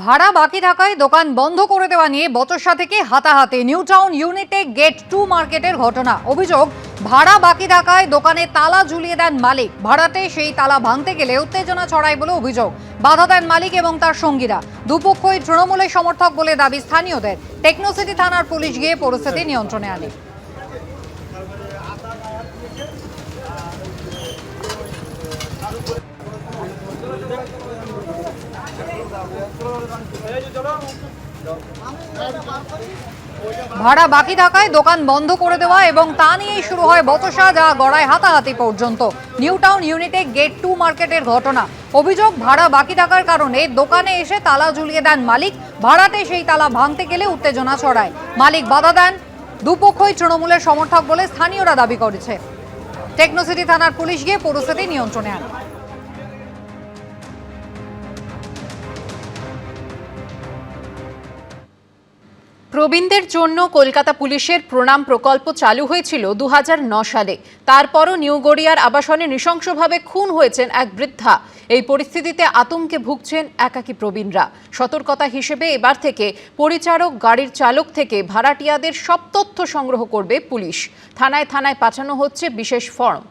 ভাড়া বাকি থাকায় দোকান বন্ধ করে দেওয়া নিয়ে বচসা থেকে হাতাহাতি। নিউ টাউন ইউনিটে গেট টু মার্কেটের ঘটনা। অভিযোগ, ভাড়া বাকি থাকায় দোকানে তালা ঝুলিয়ে দেন মালিক। ভাড়াতে সেই তালা ভাঙতে গেলে উত্তেজনা ছড়ায় বলে অভিযোগ। বাধা দেন মালিক এবং তার সঙ্গীরা। দুপক্ষই তৃণমূলের সমর্থক বলে দাবি স্থানীয়দের। টেকনোসিটি থানার পুলিশ গিয়ে পরিস্থিতি নিয়ন্ত্রণে আনে। ভাড়া বাকি থাকায় দোকান বন্ধ করে দেওয়া এবং তা নিয়েই শুরু হয় বচসা যা গড়ায় হাতাহাতি পর্যন্ত। নিউ টাউন ইউনিটে গেট টু মার্কেটের ঘটনা। অভিযোগ, ভাড়া বাকি থাকার কারণে দোকানে এসে তালা ঝুলিয়ে দেন মালিক। ভাড়াতে সেই তালা ভাঙতে গেলে উত্তেজনা ছড়ায়। মালিক বাধা দেন। দুপক্ষই তৃণমূলের সমর্থক বলে স্থানীয়রা দাবি করেছে। টেকনোসিটি থানার পুলিশ গিয়ে পরিস্থিতি নিয়ন্ত্রণে আনে। প্রবীণদের জন্য কলকাতা পুলিশের প্রণাম প্রকল্প চালু হয়েছিল দু সালে। তারপরও নিউ গড়িয়ার আবাসনে নৃশংসভাবে খুন হয়েছেন এক বৃদ্ধা। এই পরিস্থিতিতে আতঙ্কে ভুগছেন একাকী প্রবীণরা। সতর্কতা হিসেবে এবার থেকে পরিচারক গাড়ির চালক থেকে ভাড়াটিয়াদের সব তথ্য সংগ্রহ করবে পুলিশ। থানায় থানায় পাঠানো হচ্ছে বিশেষ ফর্ম।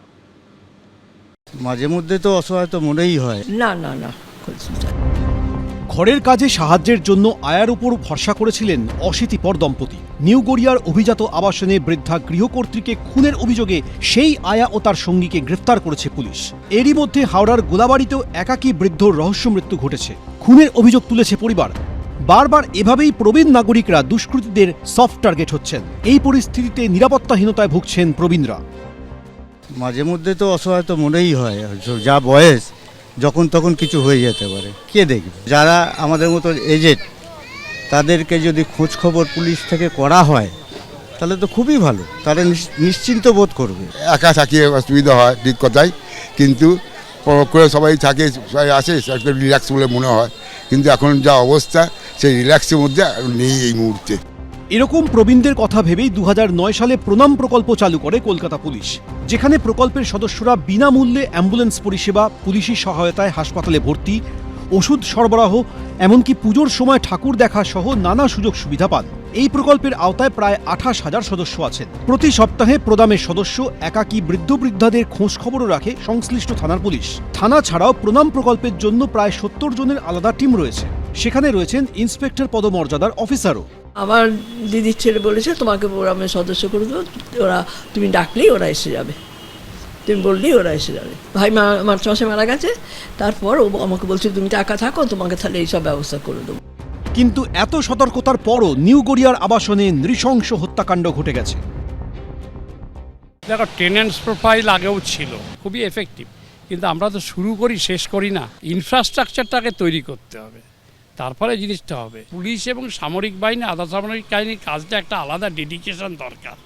মাঝে মধ্যে তো অসহায় তো মনেই হয়। না না না না। ঘরের কাজে সাহায্যের জন্য আয়ার উপর ভরসা করেছিলেন অশীতিপর দম্পতি নিউ গড়িয়ার অভিজাত আবাসনে বৃদ্ধা গৃহকর্ত্রীকে খুনের অভিযোগে সেই আয়া ও তার সঙ্গীকে গ্রেফতার করেছে পুলিশ। এরই মধ্যে হাওড়ার গোলাবাড়িতেও একাকী বৃদ্ধর রহস্য মৃত্যু ঘটেছে। খুনের অভিযোগ তুলেছে পরিবার। বারবার এভাবেই প্রবীণ নাগরিকরা দুষ্কৃতীদের সফট টার্গেট হচ্ছেন। এই পরিস্থিতিতে নিরাপত্তাহীনতায় ভুগছেন প্রবীণরা। মাঝে মধ্যে তো অসহায় তো মনেই হয়, যা বয়স। যখন তখন কিছু হয়ে যেতে পারে। কে দেখবে? যারা আমাদের মতো এজেন্ট তাদেরকে যদি খোঁজ খবর পুলিশ থেকে করা হয়, তাহলে তো খুবই ভালো। তারা নিশ- নিশ্চিন্ত বোধ করবে। একা থাকিয়ে অসুবিধা হয় ঠিক কথাই, কিন্তু করে সবাই থাকে, সবাই আসে একটা রিল্যাক্স বলে মনে হয়। কিন্তু এখন যা অবস্থা, সেই রিল্যাক্সের মধ্যে নেই এই মুহূর্তে। এরকম প্রবীণদের কথা ভেবেই দু হাজার নয় সালে প্রণাম প্রকল্প চালু করে কলকাতা পুলিশ, যেখানে প্রকল্পের সদস্যরা বিনামূল্যে অ্যাম্বুলেন্স পরিষেবা, পুলিশি সহায়তায় হাসপাতালে ভর্তি, ওষুধ সরবরাহ, এমনকি পুজোর সময় ঠাকুর দেখা সহ নানা সুযোগ সুবিধা পান। এই প্রকল্পের আওতায় প্রায় আঠাশ হাজার সদস্য আছেন। প্রতি সপ্তাহে প্রদামের সদস্য একাকী বৃদ্ধ বৃদ্ধাদের খোঁজ খবরও রাখে সংশ্লিষ্ট থানার পুলিশ। থানা ছাড়াও প্রণাম প্রকল্পের জন্য প্রায় সত্তর জনের আলাদা টিম রয়েছে। সেখানে রয়েছেন ইন্সপেক্টর পদমর্যাদার অফিসারও। আমার দিদির ছেলে বলেছে তোমাকে আমি সদস্য করে দেবো। ওরা তুমি ডাকলেই ওরা এসে যাবে। তুমি বললেই ওরা এসে যাবে। ভাই মা মার্চ মাসে মারা গেছে। তারপর ও আমাকে বলছে তুমি টাকা থাকো তোমাকে তাহলে এইসব ব্যবস্থা করে দেবো। কিন্তু এত সতর্কতার পরও নিউ গড়িয়ার আবাসনে নৃশংস হত্যাকাণ্ড ঘটে গেছে। দেখো টেনেন্টস প্রোফাইল আগেও ছিল খুবই এফেক্টিভ কিন্তু আমরা তো শুরু করি শেষ করি না। ইনফ্রাস্ট্রাকচারটাকে তৈরি করতে হবে। তারপরে জিনিসটা হবে। পুলিশ এবং সামরিক বাহিনী, আধা সামরিক বাহিনীর কাজটা একটা আলাদা ডেডিকেশন দরকার।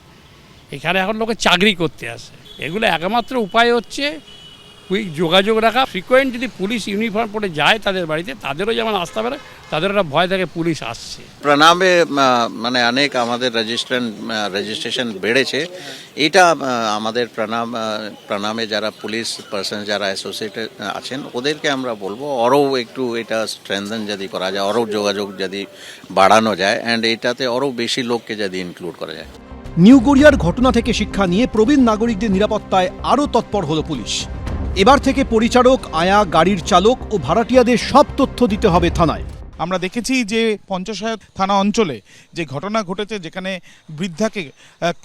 এখানে এখন লোকে চাকরি করতে আসে। এগুলো একমাত্র উপায় হচ্ছে কুইক যোগাযোগ রাখা। ফ্রিকোয়েন্ট যদি পুলিশ ইউনিফর্ম পরে যায় তাদের বাড়িতে তাদেরও যেমন আসতে পারে তাদের একটা ভয় থাকে পুলিশ আসছে। প্রণামে মানে অনেক আমাদের রেজিস্ট্রেশন রেজিস্ট্রেশন বেড়েছে। এটা আমাদের প্রণাম প্রণামে যারা পুলিশ পার্সন যারা অ্যাসোসিয়েটেড আছেন ওদেরকে আমরা বলব আরও একটু এটা স্ট্রেংথেন যদি করা যায় আরও যোগাযোগ যদি বাড়ানো যায় অ্যান্ড এটাতে আরও বেশি লোককে যদি ইনক্লুড করা যায়। নিউ গড়িয়ার ঘটনা থেকে শিক্ষা নিয়ে প্রবীণ নাগরিকদের নিরাপত্তায় আরও তৎপর হল পুলিশ। এবার থেকে পরিচারক আয়া গাড়ির চালক ও ভাড়াটিয়াদের সব তথ্য দিতে হবে থানায়। আমরা দেখেছি যে পঞ্চাশায়ত থানা অঞ্চলে যে ঘটনা ঘটেছে যেখানে বৃদ্ধাকে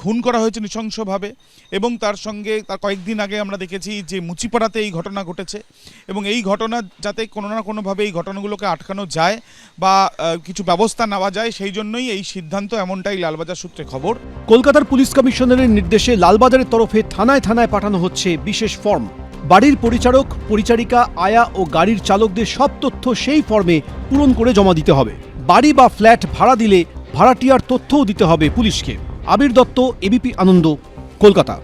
খুন করা হয়েছে নৃশংসভাবে এবং তার সঙ্গে তার কয়েকদিন আগে আমরা দেখেছি যে মুচিপাড়াতে এই ঘটনা ঘটেছে এবং এই ঘটনা যাতে কোনো না কোনোভাবে এই ঘটনাগুলোকে আটকানো যায় বা কিছু ব্যবস্থা নেওয়া যায় সেই জন্যই এই সিদ্ধান্ত এমনটাই লালবাজার সূত্রে খবর। কলকাতার পুলিশ কমিশনারের নির্দেশে লালবাজারের তরফে থানায় থানায় পাঠানো হচ্ছে বিশেষ ফর্ম। বাড়ির পরিচারক, পরিচারিকা, আয়া ও গাড়ির চালকদের সব তথ্য সেই ফর্মে পূরণ করে জমা দিতে হবে। বাড়ি বা ফ্ল্যাট ভাড়া দিলে ভাড়াটিয়ার তথ্যও দিতে হবে পুলিশকে। আবির দত্ত, এবিপি আনন্দ, কলকাতা।